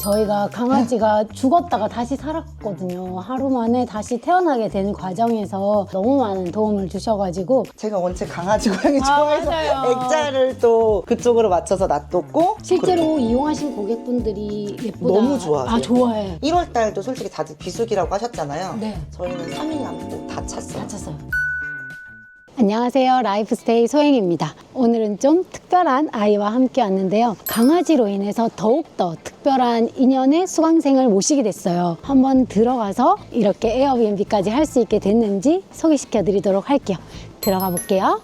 저희가 강아지가 죽었다가 다시 살았거든요. 하루 만에 다시 태어나게 된 과정에서 너무 많은 도움을 주셔가지고 제가 원체 강아지 고양이 아, 좋아해서 맞아요. 액자를 또 그쪽으로 맞춰서 놔뒀고 실제로 이용하신 고객분들이 예쁘다. 너무 좋아하세요. 아, 좋아해. 1월 달도 솔직히 다들 비수기라고 하셨잖아요. 네. 저희는 3일 남고 다 찼어요. 다쳤어요. 안녕하세요. 라이프스테이 소행입니다. 오늘은 좀 특별한 아이와 함께 왔는데요. 강아지로 인해서 더욱더 특별한 인연의 수강생을 모시게 됐어요. 한번 들어가서 이렇게 에어비앤비까지 할 수 있게 됐는지 소개시켜 드리도록 할게요. 들어가 볼게요.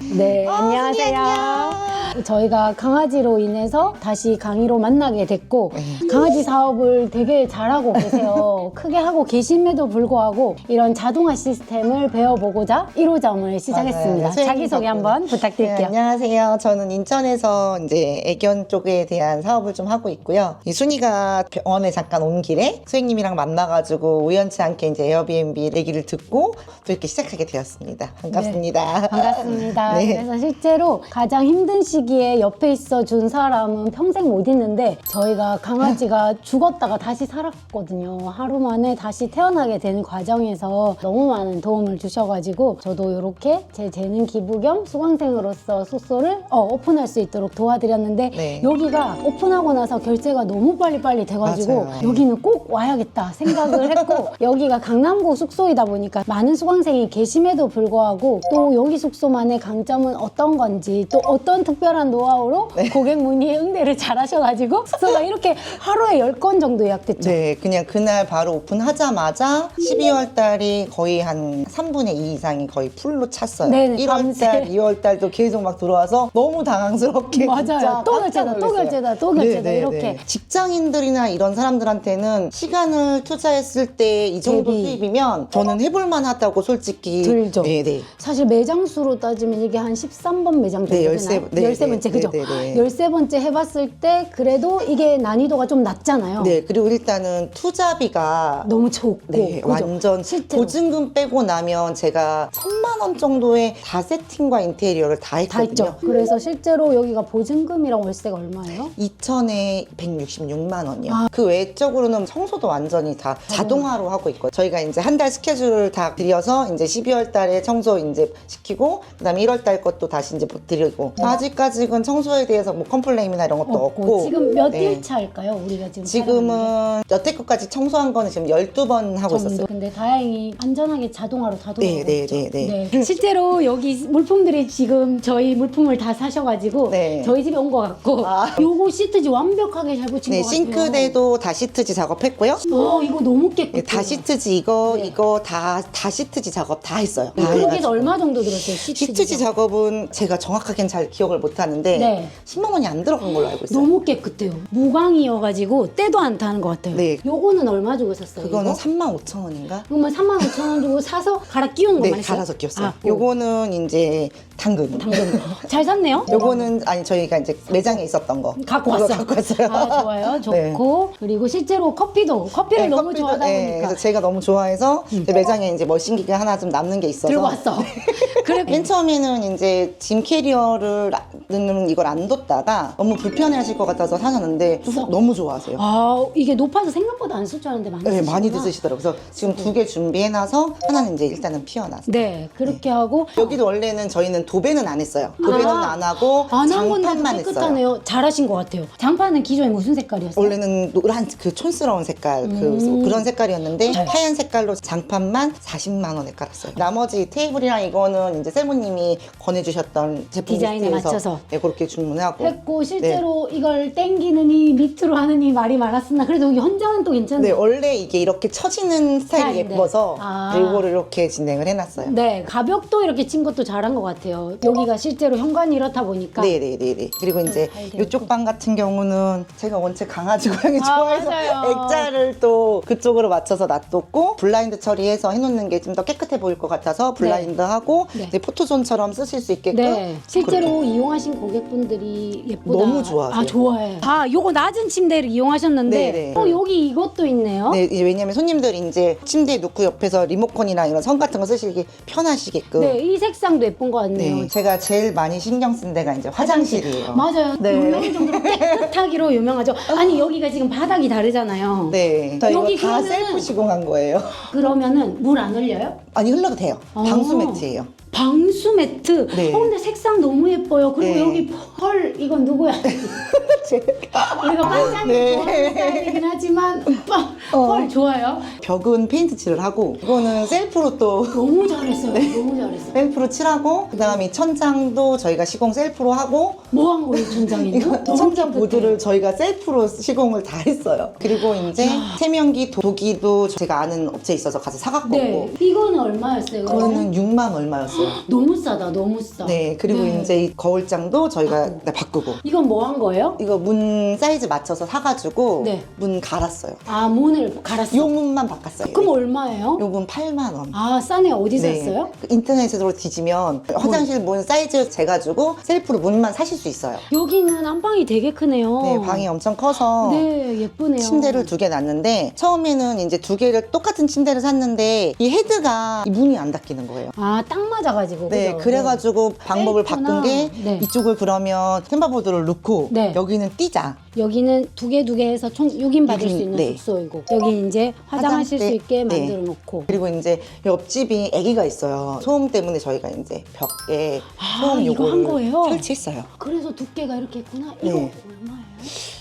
네, 안녕하세요. 저희가 강아지로 인해서 다시 강의로 만나게 됐고 강아지 사업을 되게 잘하고 계세요. 크게 하고 계심에도 불구하고 이런 자동화 시스템을 배워보고자 1호점을 시작했습니다. 맞아요. 자기소개 한번 네, 부탁드릴게요. 안녕하세요. 저는 인천에서 이제 애견 쪽에 대한 사업을 좀 하고 있고요. 이 순이가 병원에 잠깐 온 길에 선생님이랑 만나가지고 우연치 않게 이제 에어비앤비 얘기를 듣고 또 이렇게 시작하게 되었습니다. 반갑습니다. 반갑습니다. 네. 그래서 실제로 가장 힘든 시기에 옆에 있어 준 사람은 평생 못 잊는데 저희가 강아지가 죽었다가 다시 살았거든요. 하루 만에 다시 태어나게 된 과정에서 너무 많은 도움을 주셔가지고 저도 이렇게 제 재능 기부 겸 수강생으로서 숙소를 어, 오픈할 수 있도록 도와드렸는데 네. 여기가 오픈하고 나서 결제가 너무 빨리빨리 돼가지고 맞아요. 여기는 꼭 와야겠다 생각을 했고 여기가 강남구 숙소이다 보니까 많은 수강생이 계심에도 불구하고 또 여기 숙소만의 강 점은 어떤 건지 또 어떤 특별한 노하우로 네. 고객 문의에 응대를 잘 하셔가지고 숙소가 이렇게 하루에 10건 정도 예약됐죠. 네, 그냥 그날 바로 오픈하자마자 12월 달이 거의 한 3분의 2 이상이 거의 풀로 찼어요. 네네, 1월 밤새. 달, 2월 달도 계속 막 들어와서 너무 당황스럽게 맞아요. 진짜 또 깜짝 결제다, 또 놀랐어요. 결제다, 또 결제다, 네네네. 이렇게. 직장인들이나 이런 사람들한테는 시간을 투자했을 때 이 정도 대비. 수입이면 저는 해볼 만 하다고 솔직히 들죠. 네네. 사실 매장 수로 따지면 이게 한 13번 매장 정도 네, 되나요? 열세- 네, 13번째 네, 그죠? 네, 네, 네. 13번째 해봤을 때 그래도 이게 난이도가 좀 낮잖아요. 네, 그리고 일단은 투자비가 너무 적고 네, 그죠? 완전 실제로. 보증금 빼고 나면 제가 천만 원 정도의 다 세팅과 인테리어를 다 다 했거든요. 있죠. 그래서 실제로 여기가 보증금이랑 월세가 얼마예요? 2천에 166만 원이요. 아. 그 외적으로는 청소도 완전히 다 자동화로 하고 있고 저희가 이제 한 달 스케줄을 다 드려서 이제 12월 달에 청소 이제 시키고 그다음에 1월 달 것도 다시 이제 드리고 아직까지는 청소에 대해서 뭐 컴플레인이나 이런 것도 없고, 없고 지금 몇 네. 일 차일까요? 우리가 지금 지금은 여태껏까지 청소한 거는 지금 12번 하고 게? 정도. 있었어요. 근데 다행히 안전하게 자동화로 다 돌아가고 네, 네, 있죠. 네, 네. 실제로 여기 물품들이 지금 저희 물품을 다 사셔가지고 네. 저희 집에 온 것 같고 아. 요거 시트지 완벽하게 잘 붙인 네, 것 같아요. 싱크대도 다 시트지 작업했고요. 어 이거 너무 네, 깨끗해요. 다 시트지 이거 네. 이거 다 다 시트지 작업 다 했어요. 다 여기서 해가지고. 얼마 정도 들었어요? 시트지. 시트지 작업은 제가 정확하게는 잘 기억을 못 하는데 네. 10만 원이 안 들어간 걸로 알고 있어요. 너무 깨끗해요. 무광이어가지고 때도 안 타는 것 같아요. 네. 요거는 얼마 주고 샀어요? 그거는 이거? 3만 5천 원인가? 그러면 3만 5천 원 주고 사서 갈아 끼우는 것만 네, 했어요? 갈아서 끼웠어요. 아, 요 요거는 이제 당근. 당근. 잘 샀네요? 요거는 아니 저희가 이제 매장에 있었던 거. 갖고 그거 왔어요. 갖고 왔어요. 아, 좋아요. 네. 좋고. 그리고 실제로 커피도, 커피를 네, 너무 커피도- 좋아하다 네, 보니까. 음. 그래서 제가 너무 좋아해서 이제 매장에 이제 머신기가 하나 좀 남는 게 있어서 들고 왔어. 그래. 맨 처음에는 이제 짐 캐리어를 넣는 이걸 안 뒀다가 너무 불편해하실 것 같아서 사셨는데 너무 좋아하세요. 아, 이게 높아서 생각보다 안 쓸 줄 알았는데 많이 네, 쓰시구나. 많이 드시더라고요. 그래서 지금 두 개 준비해놔서 하나는 이제 일단은 피워놨어요. 네, 그렇게 하고. 여기도 원래는 저희는 도배는 안 했어요. 도배는 아, 안 하고 안 한 건데도 장판만 했어요. 깨끗하네요. 잘하신 것 같아요. 장판은 기존에 무슨 색깔이었어요? 원래는 노란 그 촌스러운 색깔 음. 그, 그런 색깔이었는데 네. 하얀 색깔로 장판만 40만 원에 깔았어요. 나머지 테이블이랑 이거는 이제 세모님이 권해주셨던 제품 디자인에 리스트에서 맞춰서. 네, 그렇게 주문하고 했고 실제로 이걸 땡기느니 밑으로 하느니 말이 많았으나 그래도 현장은 또 네, 괜찮네요. 원래 이게 이렇게 처지는 스타일이 스타일인데. 예뻐서 아. 이거를 이렇게 진행을 해놨어요. 네, 가벽도 이렇게 친 것도 잘한 것 같아요. 여기가 실제로 현관이 이렇다 보니까 네네네네. 그리고 이제 잘 되고. 이쪽 방 같은 경우는 제가 원체 강아지 고양이 아, 좋아해서 맞아요. 액자를 또 그쪽으로 맞춰서 놔뒀고 블라인드 처리해서 해놓는 게 좀 더 깨끗해 보일 것 같아서 블라인드 하고 네. 네, 포토존처럼 쓰실 수 있게끔 네, 실제로 이용하신 고객분들이 예쁘다. 너무 좋아하세요. 아, 좋아해. 아, 요거 낮은 침대를 이용하셨는데, 네, 네. 어, 여기 이것도 있네요. 네, 이제 왜냐면 손님들이 이제 침대에 눕고 옆에서 리모컨이랑 이런 선 같은 거 쓰시기 편하시게끔. 네, 이 색상도 예쁜 것 같네요. 네, 제가 제일 많이 신경 쓴 데가 이제 화장실이에요. 맞아요. 네. 놀라울 정도로 깨끗하기로 유명하죠. 아니 여기가 지금 바닥이 다르잖아요. 네. 저 이거 여기 다 그러면은- 셀프 시공한 거예요. 그러면은 물 안 흘려요? 아니 흘러도 돼요. 어. 방수 매트예요. 방수 매트. 네. 어, 근데 색상 너무 예뻐요. 그리고 네. 여기 펄 이건 누구야? 우리가 반짝이 네. 좋아하는 스타일이긴 하지만 어. 펄 좋아요. 벽은 페인트 칠을 하고 이거는 셀프로 또 너무 잘했어요. 네. 너무 잘했어요. 셀프로 칠하고 그다음에 이 천장도 저희가 시공 셀프로 하고 뭐 한 거예요, 천장이? 이거 천장 보드를 저희가 셀프로 시공을 다 했어요. 그리고 이제 세면기 도기도 제가 아는 업체 있어서 가서 사갖고 네. 이거는 얼마였어요? 그거는 6만 얼마였어요. 너무 싸다, 너무 싸. 네, 그리고 네. 이제 이 거울장도 저희가 네, 바꾸고 이건 뭐 한 거예요? 이거 문 사이즈 맞춰서 사가지고 네. 문 갈았어요. 아, 문을 갈았어요. 요 문만 바꿨어요. 그럼 얼마예요? 요문 8만 원. 아, 싸네요. 어디서 네. 샀어요? 그 인터넷으로 뒤지면 화장실 문 사이즈 재가지고 셀프로 문만 사실 수 있어요. 여기는 안방이 되게 크네요. 네, 방이 엄청 커서 네, 예쁘네요. 침대를 두 개 놨는데 처음에는 이제 두 개를 똑같은 침대를 샀는데 이 헤드가 이 문이 안 닫히는 거예요. 아, 딱 맞아 가지고. 네, 그죠? 그래가지고 방법을 셀프나. 바꾼 게 네. 이쪽을 그러면 템바보드를 넣고 네. 여기는 띄자. 여기는 두 개 두 개 해서 총 6인 받을 여기는- 수 있는 네. 숙소이고 여기 이제 화장하실 수 화장대. 있게 네. 만들어 놓고 그리고 이제 옆집이 아기가 있어요. 소음 때문에 저희가 이제 벽에 아, 소음 이거 한 요거를 거예요? 설치했어요. 그래서 두께가 이렇게 있구나. 이거 네. 얼마예요?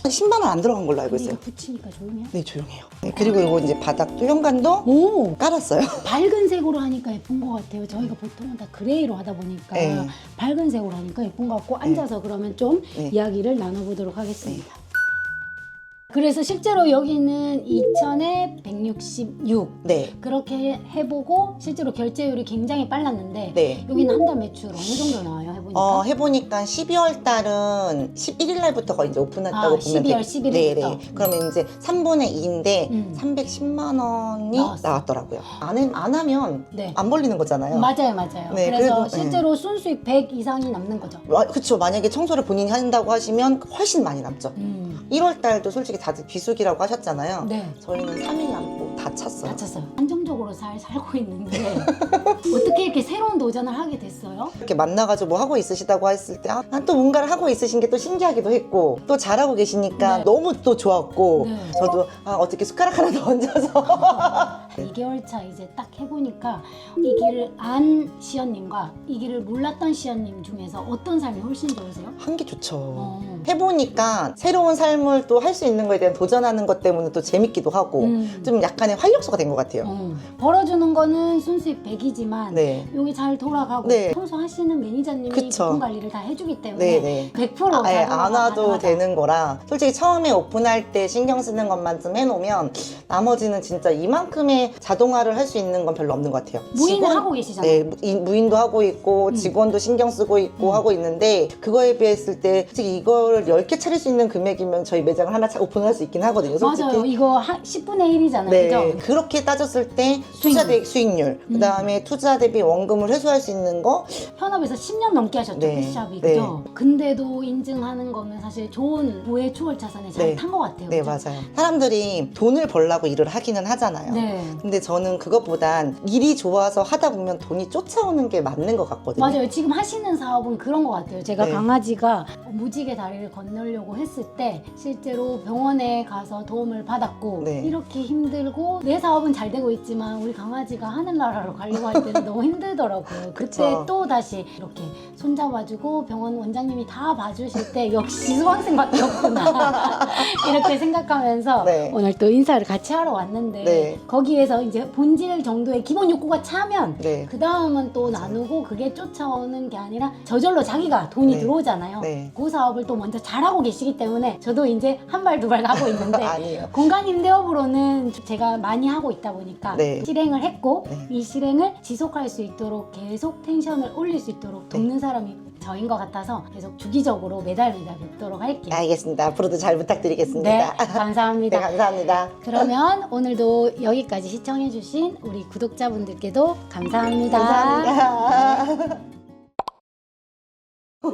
10만 원안 들어간 걸로 알고 근데 있어요. 이거 붙이니까 조용해요. 네, 조용해요. 네, 그리고 이거 이제 바닥 뚜껑간도 오, 깔았어요. 밝은 색으로 하니까 예쁜 것 같아요. 저희가 보통은 다 그레이로 하다 보니까 네. 밝은 색으로 하니까 예쁜 것 같고 앉아서 그러면 좀 네. 이야기를 나눠보도록 하겠습니다. 그래서 실제로 여기는 2,000에 166 네. 그렇게 해보고 실제로 결제율이 굉장히 빨랐는데 네. 여기는 한 달 매출 어느 정도 나와요 해보니까? 어, 해보니까 12월 달은 11일 날부터 이제 오픈했다고 아, 보면 12월 돼요. 11일 네, 부터. 네. 그러면 이제 3분의 2인데 음. 310만 원이 나왔어. 나왔더라고요. 안, 해- 안 하면 네. 안 벌리는 거잖아요. 맞아요, 맞아요. 네, 그래서 그래도, 실제로 순수익 100 이상이 남는 거죠. 와, 그쵸. 만약에 청소를 본인이 한다고 하시면 훨씬 많이 남죠. 음, 1월 달도 솔직히 다들 비수기라고 하셨잖아요. 네. 저희는 3일 남고 다 찼어요. 다쳤어요. 안정적으로 잘 살고 있는데 어떻게 이렇게 새로운 도전을 하게 됐어요? 이렇게 만나가지고 뭐 하고 있으시다고 했을 때, 아, 난 또 뭔가를 하고 있으신 게 또 신기하기도 했고, 또 잘하고 계시니까 네. 너무 또 좋았고, 네. 저도 아, 어떻게 숟가락 하나 더 얹어서. 2개월 차 이제 딱 해보니까 이 길을 안 시연님과 이 길을 몰랐던 시연님 중에서 어떤 삶이 훨씬 좋으세요? 한 게 좋죠. 어. 해보니까 새로운 삶을 또 할 수 있는 거에 대한 도전하는 것 때문에 또 재밌기도 하고, 음. 좀 약간의 활력소가 된 것 같아요. 어. 벌어주는 거는 순수익 100이지만 네. 여기 잘 돌아가고 네. 청소하시는 매니저님이 그쵸. 제품 관리를 다 해주기 때문에 네, 네. 100% 아예 자동화가 안 와도 가능하다. 되는 거라 솔직히 처음에 오픈할 때 신경 쓰는 것만 좀 해놓으면 나머지는 진짜 이만큼의 자동화를 할 수 있는 건 별로 없는 것 같아요. 무인을 직원- 하고 계시잖아요. 네, 무- 이- 무인도 하고 있고 음. 직원도 신경 쓰고 있고 음. 하고 있는데 그거에 비했을 때 솔직히 이걸 10개 차릴 수 있는 금액이면 저희 매장을 하나 차- 오픈을 할수 있긴 하거든요. 솔직히. 맞아요. 이거 한 10분의 1이잖아요. 네, 그죠? 그렇게 따졌을 때 투자 수익률. 대비 수익률, 음. 그다음에 투자 대비 원금을 회수할 수 있는 거 현업에서 10년 넘게 하셨죠, 네. 패샵이. 네. 그죠? 근데도 인증하는 거면 사실 좋은 부의 추월 차선에 잘 네. 탄 것 같아요. 네, 그죠? 맞아요. 사람들이 돈을 벌라고 일을 하기는 하잖아요. 네. 근데 저는 그것보단 일이 좋아서 하다 보면 돈이 쫓아오는 게 맞는 것 같거든요. 맞아요. 지금 하시는 사업은 그런 것 같아요. 제가 네. 강아지가 무지개 다리를 건너려고 했을 때 실제로 병원에 가서 도움을 받았고 네. 이렇게 힘들고 내 사업은 잘 되고 있지만 우리 강아지가 하늘나라로 가려고 할 때는 너무 힘들더라고요. 그때 그쵸. 또 다시 이렇게 손잡아주고 병원 원장님이 다 봐주실 때 역시 수강생밖에 없구나 이렇게 생각하면서 네. 오늘 또 인사를 같이 하러 왔는데 네. 거기에서 이제 본질 정도의 기본 욕구가 차면 네. 그 다음은 또 나누고 그게 쫓아오는 게 아니라 저절로 자기가 돈이 네. 들어오잖아요. 네. 그 사업을 또 먼저 잘하고 계시기 때문에 저도 이제 한 발 두 발 가고 있는데 아니에요. 공간 임대업으로는 제가 많이 하고 있다 보니까 네. 실행을 했고 네. 이 실행을 지 속할 수 있도록 계속 텐션을 올릴 수 있도록 돕는 사람이 저인 것 같아서 계속 주기적으로 매달 매달 뵙도록 할게요. 알겠습니다. 앞으로도 잘 부탁드리겠습니다. 네, 감사합니다. 네, 감사합니다. 그러면 오늘도 여기까지 시청해주신 우리 구독자분들께도 감사합니다. 감사합니다.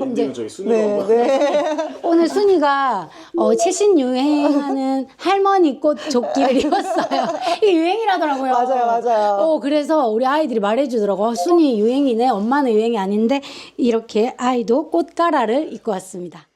엔딩은 저희 순위가 네, 네. 오늘 순이가 어, 최신 유행하는 할머니 꽃 조끼를 입었어요. 이게 유행이라더라고요. 맞아요, 맞아요. 어, 그래서 우리 아이들이 말해주더라고. 어, 순이 유행이네. 엄마는 유행이 아닌데 이렇게 아이도 꽃가라를 입고 왔습니다.